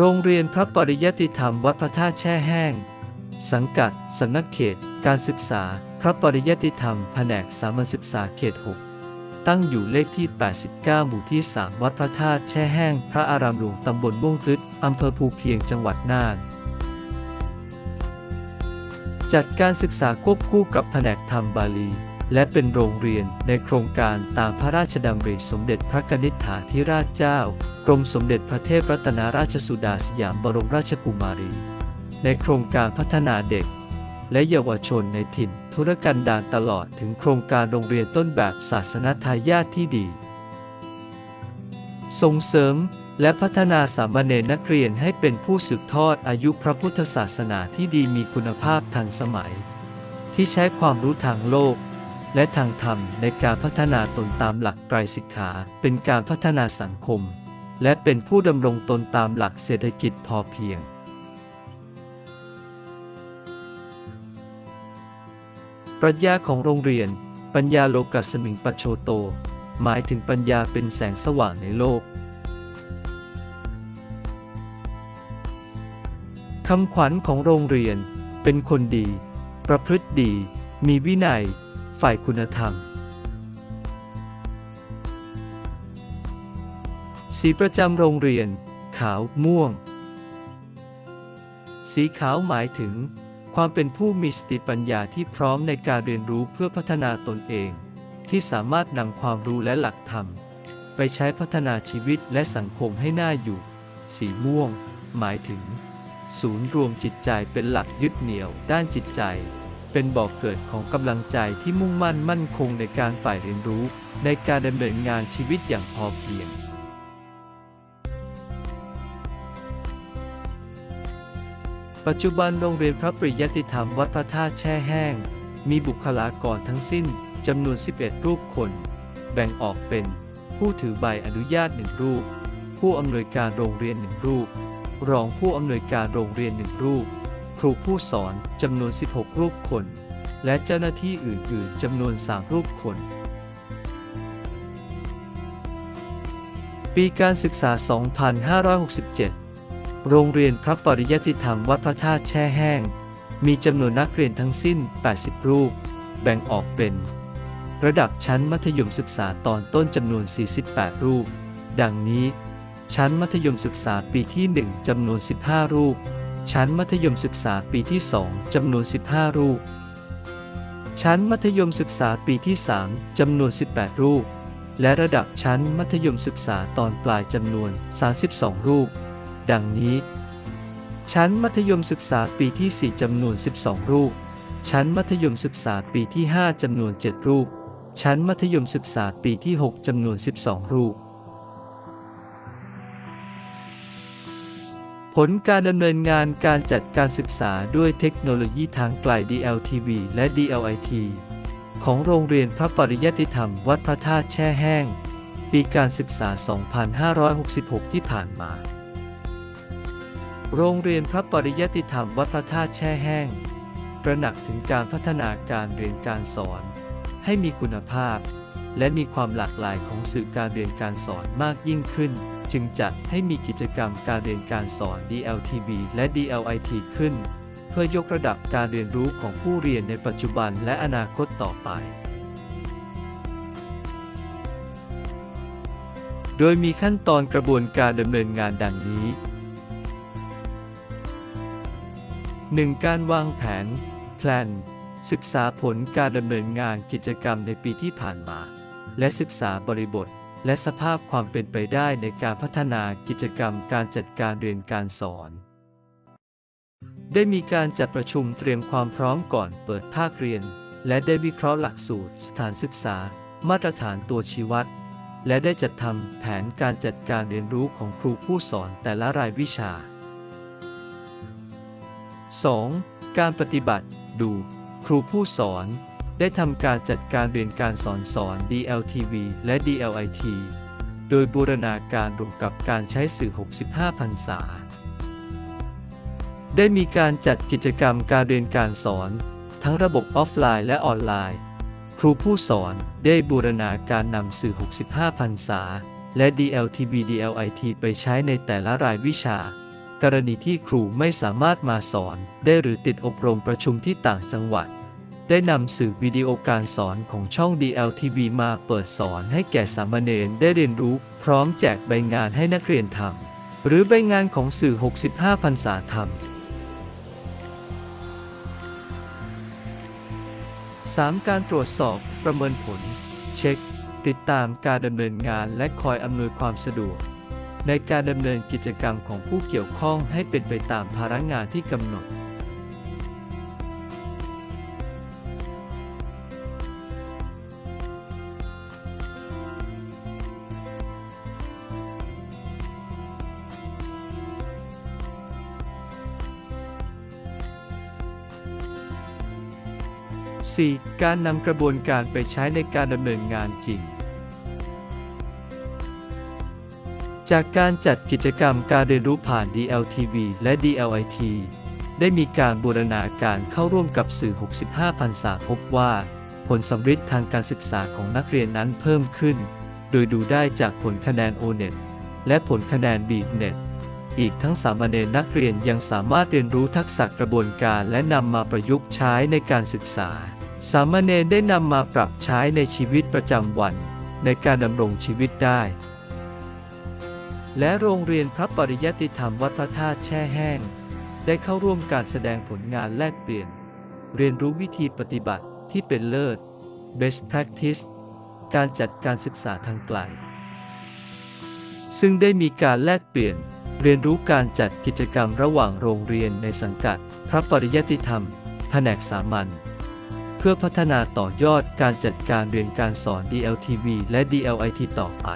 โรงเรียนพระปริยติธรรมวัดพระธาตุแช่แห้ง สังกัดสำนักเขต การศึกษา พระปริยติธรรมแผนกสามัญศึกษาเขต 6 ตั้งอยู่เลขที่ 89 หมู่ที่ 3 วัดพระธาตุแช่แห้ง พระอารามหลวงตำบลม่วงตึดอำเภอภูเพียงจังหวัดน่าน จัดการศึกษาควบคู่กับแผนกธรรมบาลี และเป็นโรงเรียนในโครงการตามพระราชดำริสมเด็จพระกนิษฐาธิราชเจ้า กรมสมเด็จพระเทพรัตนราชสุดาสยามบรมราชกุมารี ในโครงการพัฒนาเด็ก และเยาวชนในถิ่นธุรกันดารตลอดถึงโครงการโรงเรียนต้นแบบศาสนทายาทที่ดี ส่งเสริมและพัฒนาสามเณรนักเรียนให้เป็นผู้สืบทอดอายุพระพุทธศาสนาที่ดีมีคุณภาพทันสมัย ที่ใช้ความรู้ทางโลก และทางธรรมในการพัฒนาตนตามหลักไตรสิกขา เป็นการพัฒนาสังคม และเป็นผู้ดำรงตนตามหลักเศรษฐกิจพอเพียง ปรัชญาของโรงเรียน ปัญญาโลกัสมิงปัจโชโต หมายถึงปัญญาเป็นแสงสว่างในโลกคำขวัญของโรงเรียน เป็นคนดี ประพฤติดี มีวินัย ฝ่ายคุณธรรม สีประจำโรงเรียน ขาว ม่วง สีขาวหมายถึง ความเป็นผู้มีสติปัญญาที่พร้อมในการเรียนรู้เพื่อพัฒนาตนเอง ที่สามารถนำความรู้และหลักธรรม ไปใช้พัฒนาชีวิตและสังคมให้น่าอยู่ สีม่วง หมายถึง ศูนย์รวมจิตใจเป็นหลักยึดเหนี่ยวด้านจิตใจ เป็นบ่อกเกิดของกำลังใจที่มุ่งมั่นมั่นคงในการฝ่ายเรียนรู้ ในการดำเนินงานชีวิตอย่างพอเพียงปัจจุบันโรงเรียนพระปริยติธรรมวัดพระธาตุแช่แห้ง มีบุคลากรทั้งสิ้นจำนวน 11 รูปคน แบ่งออกเป็น ผู้ถือใบอนุญาตหนึ่งรูป ผู้อำนวยการโรงเรียนหนึ่งรูป รองผู้อำนวยการโรงเรียนหนึ่งรูป ครูผู้สอนจำนวน 16 รูปคน และเจ้าหน้าที่อื่น ๆจำนวน 3 รูปคน ปีการศึกษา 2567 โรงเรียนพระปริยติธรรมวัดพระธาตุแช่แห้ง มีจำนวนนักเรียนทั้งสิ้น 80 รูป แบ่งออกเป็น ระดับชั้นมัธยมศึกษาตอนต้นจำนวน 48 รูป ดังนี้ ชั้นมัธยมศึกษาปีที่ 1จำนวน 15 รูป ชั้นมัธยมศึกษาปีที่ 2 จำนวน 15 รูป ชั้นมัธยมศึกษาปีที่ 3 จำนวน 18 รูป และระดับชั้นมัธยมศึกษาตอนปลายจำนวน 32 รูป ดังนี้ ชั้นมัธยมศึกษาปีที่ 4 จำนวน 12 รูป ชั้นมัธยมศึกษาปีที่ 5 จำนวน 7 รูป ชั้นมัธยมศึกษาปีที่ 6 จำนวน 12 รูป ผลการดำเนินงานการจัดการศึกษาด้วยเทคโนโลยีทางไกล DLTV และ DLIT ของโรงเรียนพระปริยัติธรรมวัดพระธาตุแช่แห้ง ปีการศึกษา 2566 ที่ผ่านมา โรงเรียนพระปริยัติธรรมวัดพระธาตุแช่แห้งตระหนักถึงการพัฒนาการเรียนการสอน ให้มีคุณภาพ และมีความหลากหลายของสื่อการเรียนการสอนมากยิ่งขึ้น จึงจัดให้มีกิจกรรมการเรียนการสอน DLTV และ DLIT ขึ้น เพื่อยกระดับการเรียนรู้ของผู้เรียนในปัจจุบันและอนาคตต่อไป โดยมีขั้นตอนกระบวนการดำเนินงานดังนี้ 1. การวางแผนแพลนศึกษาผลการดำเนินงานกิจกรรมในปีที่ผ่านมา และศึกษาบริบท และสภาพความเป็นไปได้ในการพัฒนากิจกรรมการจัดการเรียนการสอน ได้มีการจัดประชุมเตรียมความพร้อมก่อนเปิดภาคเรียน และได้วิเคราะห์หลักสูตร สถานศึกษา มาตรฐานตัวชี้วัด และได้จัดทำแผนการจัดการเรียนรู้ของครูผู้สอนแต่ละรายวิชา 2. การปฏิบัติ ดู ครูผู้สอน ได้ทำการจัดการเรียนการสอนสอน DLTV และ DLIT โดยบูรณาการรวมกับการใช้สื่อ 65พรรษา ได้มีการจัดกิจกรรมการเรียนการสอน ทั้งระบบออฟไลน์และออนไลน์ ครูผู้สอนได้บูรณาการนำสื่อ 65พรรษา และ DLTV DLIT ไปใช้ในแต่ละรายวิชากรณีที่ครูไม่สามารถมาสอน ได้หรือติดอบรมประชุมที่ต่างจังหวัด ได้นำสื่อวิดีโอการสอนของช่อง DLTV มาเปิดสอนให้แก่สามเณรได้เรียนรู้ พร้อมแจกใบงานให้นักเรียนทำหรือใบงานของสื่อ 65พรรษาทำ 3. การตรวจสอบประเมินผล เช็ค ติดตามการดำเนินงานและคอยอำนวยความสะดวก ในการดำเนินกิจกรรมของผู้เกี่ยวข้องให้เป็นไปตามภาระงานที่กำหนด 4. การนำกระบวนการไปใช้ในการดำเนินงานจริง จากการจัดกิจกรรมการเรียนรู้ผ่าน DLTV และ DLIT ได้มีการบูรณาการเข้าร่วมกับสื่อ 65พรรษาพบว่า ผลสำฤทธิ์ทางการศึกษาของนักเรียนนั้นเพิ่มขึ้น โดยดูได้จากผลคะแนน O-NET และผลคะแนน B-NET อีกทั้งสามเณรนักเรียนยังสามารถเรียนรู้ทักษะกระบวนการและนำมาประยุกต์ใช้ในการศึกษา สามเณรได้นำมาปรับใช้ในชีวิตประจำวัน ในการดำรงชีวิตได้ และโรงเรียนพระปริยัติธรรมวัดพระธาตุแช่แห้ง ได้เข้าร่วมการแสดงผลงานแลกเปลี่ยน เรียนรู้วิธีปฏิบัติที่เป็นเลิศ best practice การจัดการศึกษาทางไกล ซึ่งได้มีการแลกเปลี่ยน เรียนรู้การจัดกิจกรรมระหว่างโรงเรียนในสังกัด พระปริยัติธรรม แผนกสามัญ พื่อพัฒนาต่อยอดการจัดการเรียนการสอน DLTV และ DLIT ต่อไป